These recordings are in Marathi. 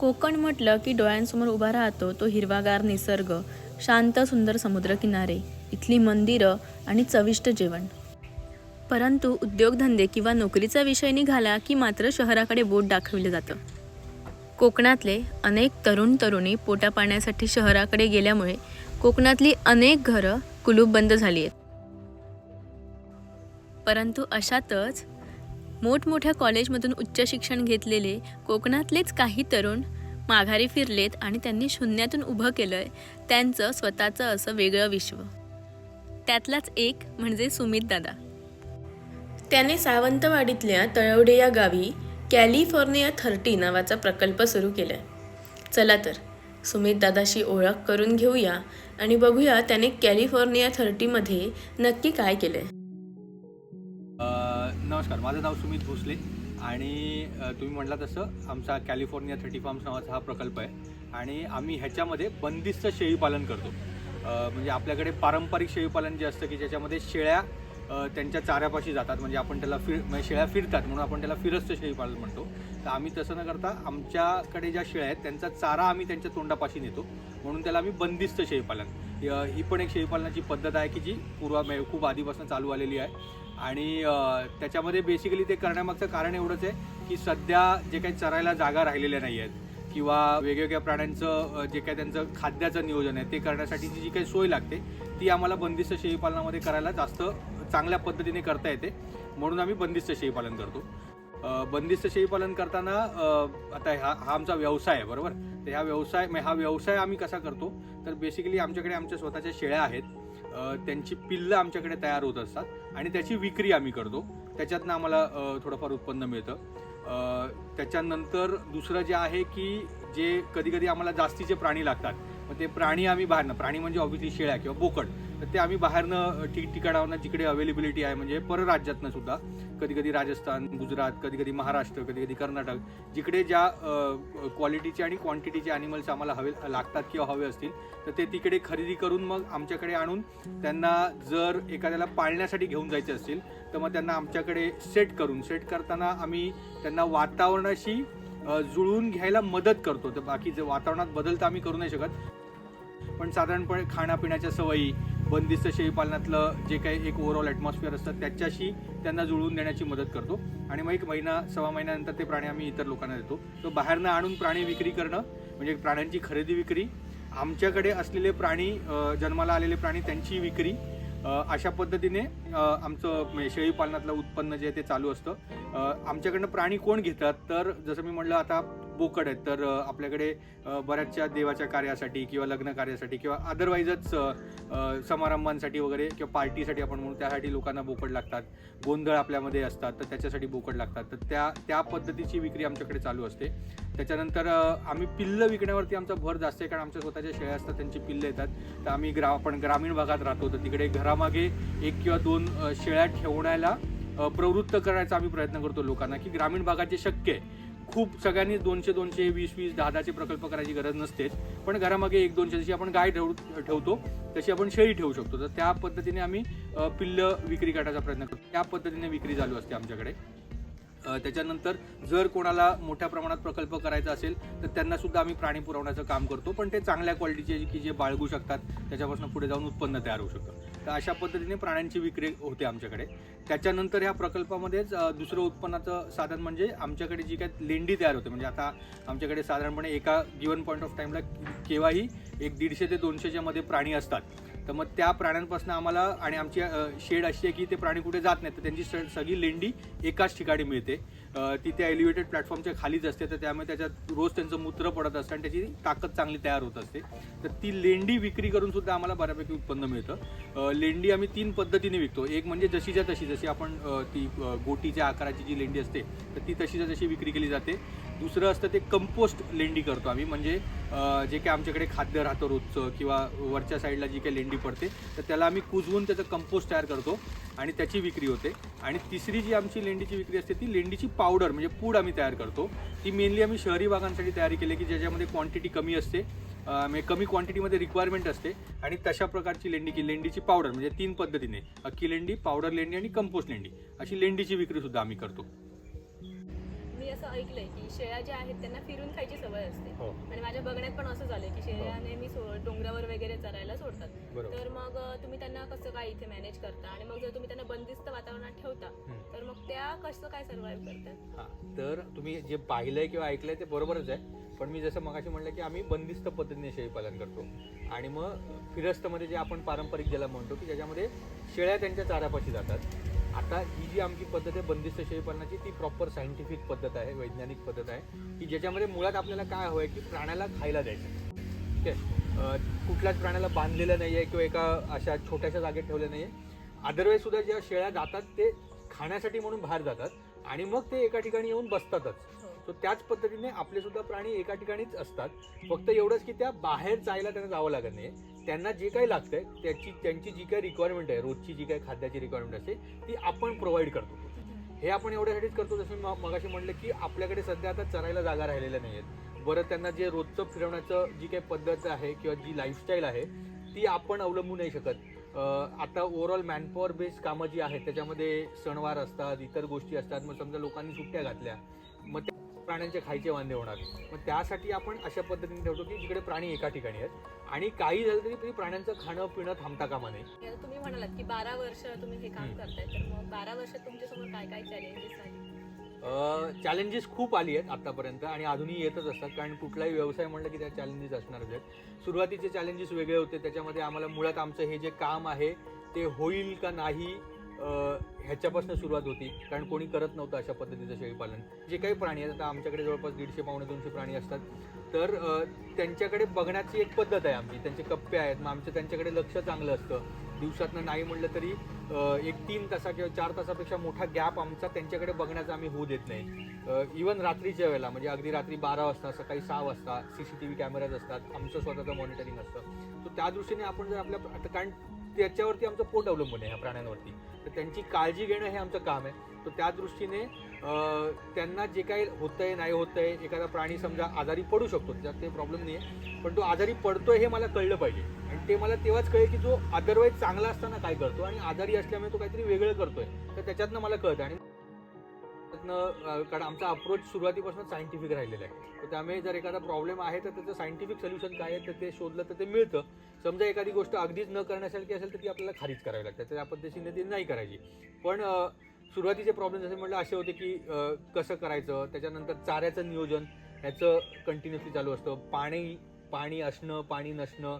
कोकण म्हटलं की डोळ्यांसमोर उभा राहतो तो हिरवागार निसर्ग शांत सुंदर समुद्रकिनारे इथली मंदिरं आणि चविष्ट जेवण. परंतु उद्योगधंदे किंवा नोकरीचा विषय निघाला की मात्र शहराकडे बोट दाखविलं जातं. कोकणातले अनेक तरुण तरुणी पोटा पाण्यासाठी शहराकडे गेल्यामुळे कोकणातली अनेक घरं कुलूपबंद झाली आहेत. परंतु अशातच मोठमोठ्या कॉलेजमधून उच्च शिक्षण घेतलेले कोकणातलेच काही तरुण माघारी फिरलेत आणि त्यांनी शून्यातून उभं केलंय त्यांचं स्वतःचं असं वेगळं विश्व. त्यातलाच एक म्हणजे सुमित दादा. त्याने सावंतवाडीतल्या तळवडे या गावी कॅलिफोर्निया थर्टी नावाचा प्रकल्प सुरू केलाय. चला तर सुमित दादाशी ओळख करून घेऊया आणि बघूया त्याने कॅलिफोर्निया थर्टीमध्ये नक्की काय केलंय. नमस्कार माझं नाव सुमित भोसले आणि तुम्ही म्हटला तसं आमचा कॅलिफोर्निया थर्टी फार्म्स नावाचा हा प्रकल्प आहे आणि आम्ही ह्याच्यामध्ये बंदिस्त शेळीपालन करतो. म्हणजे आपल्याकडे पारंपरिक शेळीपालन जे असतं की ज्याच्यामध्ये शेळ्या त्यांच्या चाऱ्यापाशी जातात म्हणजे आपण त्याला फिर म्हणजे शेळ्या फिरतात म्हणून आपण त्याला फिरस्त शेळीपालन म्हणतो. तर आम्ही तसं न करता आमच्याकडे ज्या शेळ्या आहेत त्यांचा चारा आम्ही त्यांच्या तोंडापाशी नेतो म्हणून त्याला आम्ही बंदिस्त शेळीपालन ही पण एक शेळीपालनाची पद्धत आहे की जी पूर्वा खूप आधीपासून चालू आलेली आहे. आणि त्याच्यामध्ये बेसिकली ते करण्यामागचं कारण एवढंच आहे की सध्या जे काही चरायला जागा राहिलेल्या नाही आहेत किंवा वेगवेगळ्या प्राण्यांचं जे काही त्यांचं खाद्याचं नियोजन आहे ते करण्यासाठीची जी काही सोय लागते ती आम्हाला बंदिस्त शेळीपालनामध्ये करायला जास्त चांगल्या पद्धतीने करता येते. म्हणून आम्ही बंदिस्त शेळीपालन करतो. बंदिस्त बंदिस्त शेळीपालन करताना आता हा हा आमचा व्यवसाय आहे बरोबर? तर ह्या व्यवसाय हा व्यवसाय आम्ही कसा करतो? तर बेसिकली आमच्याकडे आमच्या स्वतःच्या शेळ्या आहेत. त्यांची पिल्लं आमच्याकडे तयार होत असतात आणि त्याची विक्री आम्ही करतो. त्याच्यातनं आम्हाला थोडंफार उत्पन्न मिळतं. त्याच्यानंतर दुसरं जे आहे की जे कधी कधी आम्हाला जास्तीचे प्राणी लागतात. मग ते प्राणी आम्ही बाहेरनं प्राणी म्हणजे ऑब्व्हियसली शेळ्या किंवा बोकड. तर ते आम्ही बाहेरनं ठिकठिकाणावरनं जिकडे अवेलेबिलिटी आहे म्हणजे परराज्यातनं सुद्धा. कधी कधी राजस्थान गुजरात कधी कधी महाराष्ट्र कधी कधी कर्नाटक जिकडे ज्या क्वालिटीचे आणि क्वांटिटीचे ॲनिमल्स आम्हाला हवे लागतात किंवा हवे असतील तर ते तिकडे खरेदी करून मग आमच्याकडे आणून त्यांना जर एखाद्याला पाळण्यासाठी घेऊन जायचे असतील तर मग त्यांना आमच्याकडे सेट करून सेट करताना आम्ही त्यांना वातावरणाशी जुळवून घ्यायला मदत करतो. तर बाकी जे वातावरणात बदल तर आम्ही करू नाही शकत. पण साधारणपणे खाण्यापिण्याच्या सवयी बंदिस्त शेळीपालनातलं जे काही एक ओव्हरऑल ॲटमॉस्फिअर असतं त्याच्याशी त्यांना जुळवून देण्याची मदत करतो. आणि मग एक महिना सव्वा महिन्यानंतर ते प्राणी आम्ही इतर लोकांना देतो. तो बाहेरनं आणून प्राणी विक्री करणं म्हणजे प्राण्यांची खरेदी विक्री आमच्याकडे असलेले प्राणी जन्माला आलेले प्राणी त्यांची विक्री अशा पद्धतीने आमचं म्हणजे शेळीपालनातलं उत्पन्न जे आहे ते चालू असतं. आमच्याकडनं प्राणी कोण घेतात? तर जसं मी म्हटलं आता बोकड आहेत तर आपल्याकडे बऱ्याचशा देवाच्या कार्यासाठी किंवा लग्न कार्यासाठी किंवा अदरवाईजच समारंभांसाठी वगैरे किंवा पार्टीसाठी आपण म्हणू त्यासाठी लोकांना बोकड लागतात. गोंधळ आपल्यामध्ये असतात तर त्याच्यासाठी बोकड लागतात. तर त्या त्या पद्धतीची विक्री आमच्याकडे चालू असते. त्याच्यानंतर आम्ही पिल्लं विकण्यावरती आमचा भर जास्त आहे कारण आमच्या स्वतःच्या शेळ्या असतात त्यांची पिल्लं येतात. तर आम्ही ग्रा आपण ग्रामीण भागात राहतो तर तिकडे घरामागे एक किंवा दोन शेळ्या ठेवण्याला प्रवृत्त करायचा आम्ही प्रयत्न करतो लोकांना की ग्रामीण भागात जे शक्य आहे खूप सगळ्यांनी दोनशे दोनशे वीस वीस दहा दहाचे प्रकल्प करायची गरज नसते. पण घरामागे एक दोनशे जशी आपण गाय ठेवू ठेवतो तशी आपण शेळी ठेवू शकतो. तर त्या पद्धतीने आम्ही पिल्ल पिल्लं विक्री करण्याचा प्रयत्न करतो. त्या पद्धतीने विक्री चालू असते आमच्याकडे. त्याच्यानंतर जर कोणाला मोठ्या प्रमाणात प्रकल्प करायचा असेल तर त्यांना सुद्धा आम्ही प्राणी पुरवण्याचं काम करतो. पण ते चांगल्या क्वालिटीचे की जे बाळगू शकतात त्याच्यापासून पुढे जाऊन उत्पन्न तयार होऊ शकतं. तर अशा पद्धतीने प्राण्यांची विक्री होते आमच्याकडे. त्याच्यानंतर ह्या प्रकल्पामध्येच दुसरं उत्पन्नाचं साधन म्हणजे आमच्याकडे जी काय लेंडी तयार होते. म्हणजे आता आमच्याकडे साधारणपणे एका गिवन पॉईंट ऑफ टाईमला केव्हाही एक दीडशे ते दोनशेच्या मध्ये प्राणी असतात. तर मग त्या प्राण्यांपासून आम्हाला आणि आमची शेड अशी आहे की ते प्राणी कुठे जात नाहीत तर त्यांची स- सगळी लेंडी एकाच ठिकाणी मिळते. ती त्या एलिव्हेटेड प्लॅटफॉर्मच्या खालीच असते. तर त्यामुळे त्याच्यात रोज त्यांचं मूत्र पडत असतं आणि त्याची ताकद चांगली तयार होत असते. तर ती लेंडी विक्री करून सुद्धा आम्हाला बऱ्यापैकी उत्पन्न मिळतं. लेंडी आम्ही तीन पद्धतीने विकतो. एक म्हणजे जशीच्या तशी जशी आपण ती गोटीच्या आकाराची जी लेंडी असते तर ती तशीच्या तशी विक्री केली जाते. दुसरं असतं ते कंपोस्ट लेंडी करतो आम्ही. म्हणजे जे काही आमच्याकडे खाद्य राहतं रोजचं किंवा वरच्या साईडला जी काही लेंडी पडते तर त्याला आम्ही कुजवून त्याचं कंपोस्ट तयार करतो आणि त्याची विक्री होते. आणि तिसरी जी आमची लेंडीची विक्री असते ती लेंडीची पावडर म्हणजे पूड आम्ही तयार करतो. ती मेनली आम्ही शहरी भागांसाठी तयारी केली की ज्याच्यामध्ये क्वांटिटी कमी असते म्हणजे कमी क्वांटिटीमध्ये रिक्वायरमेंट असते आणि तशा प्रकारची लेंडी की लेंडीची पावडर म्हणजे तीन पद्धतीने अक्की लेंडी पावडर लेंडी आणि कंपोस्ट लेंडी अशी लेंडीची विक्रीसुद्धा आम्ही करतो. असं ऐकलंय की शेळ्या ज्या आहेत त्यांना फिरून खायची सवय असते. हो. आणि माझ्या बघण्यात पण असं झालंय की शेळ्या हो. नेहमी सो- डोंगरावर वगैरे चरायला सोडतात. बरोबर. तर मग अ, तुम्ही त्यांना कसं काय इथे मॅनेज करता? आणि मग जर तुम्ही त्यांना बंदिस्त वातावरणात ठेवता हम्म. तर मग त्या कसं काय सर्व्हाइव्ह करतात? हा तर तुम्ही जे पाहिलंय किंवा ऐकलंय ते बरोबरच आहे. पण मी जसं मगाशी म्हणलं की आम्ही बंदिस्त पद्धतीने शेळी पालन करतो. आणि मग फिरस्तमध्ये जे आपण पारंपरिक ज्याला म्हणतो की ज्याच्यामध्ये शेळ्या त्यांच्या चाऱ्यापाशी जातात. आता ही जी आमची पद्धत आहे बंदिस्त शेळी पालनाची ती प्रॉपर सायंटिफिक पद्धत आहे वैज्ञानिक पद्धत आहे की ज्याच्यामध्ये मुळात आपल्याला काय हवं आहे की प्राण्याला खायला द्यायचं. ठीक आहे? कुठल्याच प्राण्याला बांधलेलं नाही आहे किंवा एका अशा छोट्याशा जागेत ठेवलं नाही आहे अदरवाईज सुद्धा ज्या शेळ्या जातात ते खाण्यासाठी म्हणून बाहेर जातात आणि मग ते एका ठिकाणी येऊन बसतातच. हो. तर त्याच पद्धतीने आपले सुद्धा प्राणी एका ठिकाणीच असतात. फक्त एवढंच की त्या बाहेर जायला त्यांना जावं लागत नाही त्यांना जे काही लागतंय त्याची त्यांची जी काही रिक्वायरमेंट आहे रोजची जी काही खाद्याची रिक्वायरमेंट असते ती आपण प्रोव्हाइड करतो. हे आपण एवढ्यासाठीच करतो जसं मी म- मगाशी म्हटलं की आपल्याकडे सध्या आता चरायला जागा राहिलेल्या नाही आहेत बरं त्यांना जे रोजचं फिरवण्याचं जी काही पद्धत आहे किंवा जी लाईफस्टाईल आहे ती आपण अवलंबू नाही शकत. आता ओव्हरऑल मॅनपॉवर बेस्ड कामं जी आहेत त्याच्यामध्ये सणवार असतात इतर गोष्टी असतात मग समजा लोकांनी सुट्ट्या घातल्या मग त्या प्राण्यांचे खायचे वांदे होणार. मग त्यासाठी आपण अशा पद्धतीने ठेवतो की जिकडे प्राणी एका ठिकाणी आहेत आणि काही झालं तरी तरी प्राण्यांचं खाणं पिणं थांबता कामा नये. आता तुम्ही म्हणालात की बारा वर्ष तुम्ही हे काम. करताय तर मग बारा वर्षात तुमच्यासमोर काय काय चॅलेंजेस आले चॅलेंजेस खूप आली आहेत आतापर्यंत आणि अजूनही येतच असतात कारण कुठलाही व्यवसाय म्हणलं की त्या चॅलेंजेस असणारच आहेत. सुरुवातीचे चॅलेंजेस वेगळे होते त्याच्यामध्ये आम्हाला मुळात आमचं हे जे काम आहे ते होईल का नाही ह्याच्यापासून सुरुवात होती कारण कोणी करत नव्हतं अशा पद्धतीचं शेळीपालन जे काही प्राणी आहेत आता आमच्याकडे जवळपास दीडशे पावणे दोनशे प्राणी असतात. तर त्यांच्याकडे बघण्याची एक पद्धत आहे आमची. त्यांचे कप्पे आहेत मग आमचं त्यांच्याकडे लक्ष चांगलं असतं. दिवसातनं नाही म्हणलं तरी एक तीन तासा किंवा चार तासापेक्षा मोठा गॅप आमचा त्यांच्याकडे बघण्याचा आम्ही होऊ देत नाही. इवन रात्रीच्या वेळेला म्हणजे अगदी रात्री बारा वाजता सकाळी सहा वाजता C C T V cameras असतात. आमचं स्वतःचं मॉनिटरिंग असतं. तर त्या दृष्टीने आपण जर आपल्या आता कारण त्याच्यावरती आमचं पोट अवलंबून आहे ह्या प्राण्यांवरती. तर त्यांची काळजी घेणं हे आमचं काम आहे. तर त्या दृष्टीने त्यांना जे काही होतंय नाही होतंय एखादा प्राणी समजा आजारी पडू शकतो त्यात ते प्रॉब्लेम नाही आहे पण तो आजारी पडतोय हे मला कळलं पाहिजे. आणि ते मला तेव्हाच कळेल की जो अदरवाईज चांगला असताना काय करतो आणि आजारी असल्यामुळे तो काहीतरी वेगळं करतोय. तर त्याच्यातनं मला कळतं. आणि त्यातनं कारण आमचा अप्रोच सुरुवातीपासून सायंटिफिक राहिलेला आहे. तर त्यामुळे जर एखादा प्रॉब्लेम आहे तर त्याचं सायंटिफिक सोल्युशन काय आहे तर ते शोधलं तर ते मिळतं. समजा एखादी गोष्ट अगदीच न करण्यासारखी असेल तर ती आपल्याला खारीज करावी लागते. त्या पद्धतीने ती नाही करायची. पण सुरुवातीचे प्रॉब्लेम जसे म्हटलं असे होते की कसं करायचं त्याच्यानंतर चाऱ्याचं नियोजन ह्याचं कंटिन्युअसली चालू असतं. पाणी पाणी असणं पाणी नसणं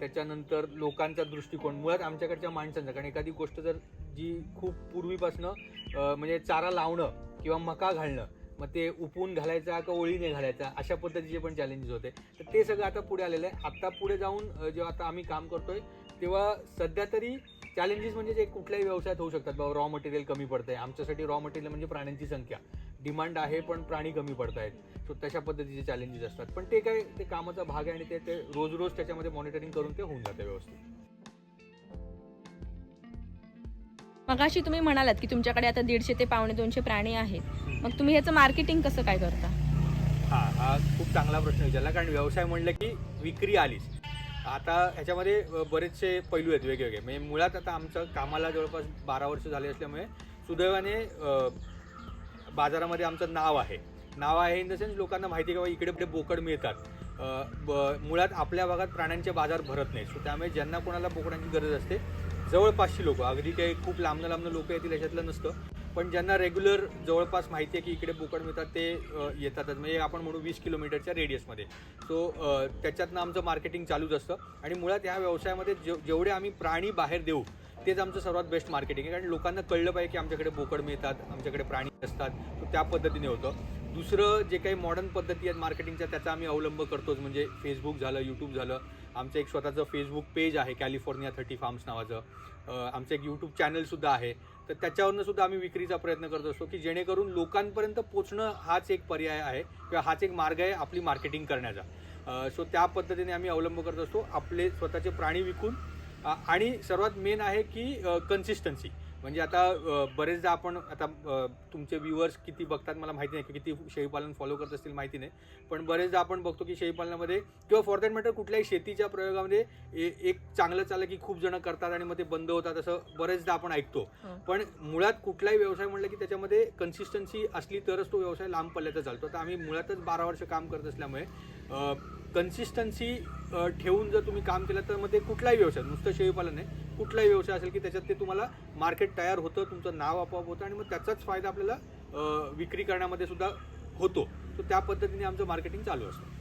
त्याच्यानंतर लोकांचा दृष्टिकोन. मुळात आमच्याकडच्या माणसांचा कारण एखादी गोष्ट जर जी खूप पूर्वीपासनं म्हणजे चारा लावणं किंवा मका घालणं मग ते उपवून घालायचा का ओळीने घालायचा अशा पद्धतीचे पण चॅलेंजेस होते. तर ते सगळं आता पुढे आलेलं आहे. आत्ता पुढे जाऊन जेव्हा आता आम्ही काम करतोय तेव्हा सध्या तरी चॅलेंजेस म्हणजे जे कुठल्याही व्यवसायात होऊ शकतात. बाबा रॉ मटेरियल कमी पडतंय. आमच्यासाठी रॉ मटेरियल म्हणजे प्राण्यांची संख्या. डिमांड आहे पण प्राणी कमी पडत आहेत सो तशा पद्धतीचे चॅलेंजेस असतात. पण ते काय ते कामाचा भाग आहे आणि ते ते रोज रोज त्याच्यामध्ये मॉनिटरिंग करून ते होऊन जाते व्यवस्थित. मगाशी तुम्ही म्हणालात की तुमच्याकडे आता दीडशे ते पावणे दोनशे प्राणी आहेत. मग तुम्ही ह्याचं मार्केटिंग कसं काय करता? हा हा खूप चांगला प्रश्न विचारला कारण व्यवसाय म्हणलं की विक्री आलीच. आता ह्याच्यामध्ये बरेचसे पैलू आहेत वेगवेगळे. म्हणजे मुळात आता आमचं कामाला जवळपास बारा वर्ष झाले असल्यामुळे सुदैवाने बाजारामध्ये आमचं नाव आहे. नाव आहे इन द सेन्स लोकांना माहिती किंवा इकडे पुढे बोकड मिळतात. ब- मुळात आपल्या भागात प्राण्यांचे बाजार भरत नाही सो त्यामुळे ज्यांना कोणाला बोकडांची गरज असते जवळपासची लोक. अगदी काही खूप लांबनं लांबनं लोक येतील याच्यातलं नसतं. पण ज्यांना रेग्युलर जवळपास माहिती आहे की इकडे बोकड मिळतात ते येतातच म्हणजे आपण म्हणू वीस किलोमीटरच्या रेडियसमध्ये सो त्याच्यातनं आमचं मार्केटिंग चालूच असतं. आणि मुळात ह्या व्यवसायामध्ये जे जेवढे आम्ही प्राणी बाहेर देऊ तेच आमचं सर्वात बेस्ट मार्केटिंग आहे. कारण लोकांना कळलं पाहिजे की आमच्याकडे बोकड मिळतात आमच्याकडे प्राणी असतात. त्या पद्धतीने होतं. दुसरं जे काही मॉडर्न पद्धती आहेत मार्केटिंगच्या त्याचा आम्ही अवलंब करतोच. म्हणजे फेसबुक झालं यूट्यूब झालं. आमचं एक स्वतःचं फेसबुक पेज आहे कॅलिफोर्निया थर्टी फार्म्स नावाचं. आमचं एक यूट्यूब चॅनलसुद्धा आहे. तर त्याच्यावरनं सुद्धा आम्ही विक्रीचा प्रयत्न करत असतो की जेणेकरून लोकांपर्यंत पोचणं हाच एक पर्याय आहे किंवा हाच एक मार्ग आहे आपली मार्केटिंग करण्याचा. सो त्या पद्धतीने आम्ही अवलंब करत असतो आपले स्वतःचे प्राणी विकून. आणि सर्वात मेन आहे की कन्सिस्टन्सी म्हणजे आता बरेचदा आपण आता तुमचे व्ह्युअर्स किती बघतात मला माहिती नाही की किती शेळीपालन फॉलो करत असतील माहिती नाही. पण बरेचदा आपण बघतो की शेळीपालनामध्ये किंवा फॉर दॅट मॅटर कुठल्याही शेतीच्या प्रयोगामध्ये एक चांगलं चाललं की खूप जण करतात आणि मग ते बंद होतात असं बरेचदा आपण ऐकतो. हो. पण मुळात कुठलाही व्यवसाय म्हणलं की त्याच्यामध्ये कन्सिस्टन्सी असली तरच तो व्यवसाय लांब पल्ल्याचा चालतो. तर आम्ही मुळातच बारा वर्ष काम करत असल्यामुळे कन्सिस्टन्सी ठेवून जर तुम्ही काम केलं तर मग ते कुठलाही व्यवसाय नुसतं शेळीपालन आहे कुठलाही व्यवसाय असेल की त्याच्यात ते तुम्हाला मार्केट तयार होतं तुमचं नाव आपोआप होतं आणि मग त्याचाच फायदा आपल्याला विक्री करण्यामध्ये सुद्धा होतो. तर त्या पद्धतीने आमचं मार्केटिंग चालू असतं.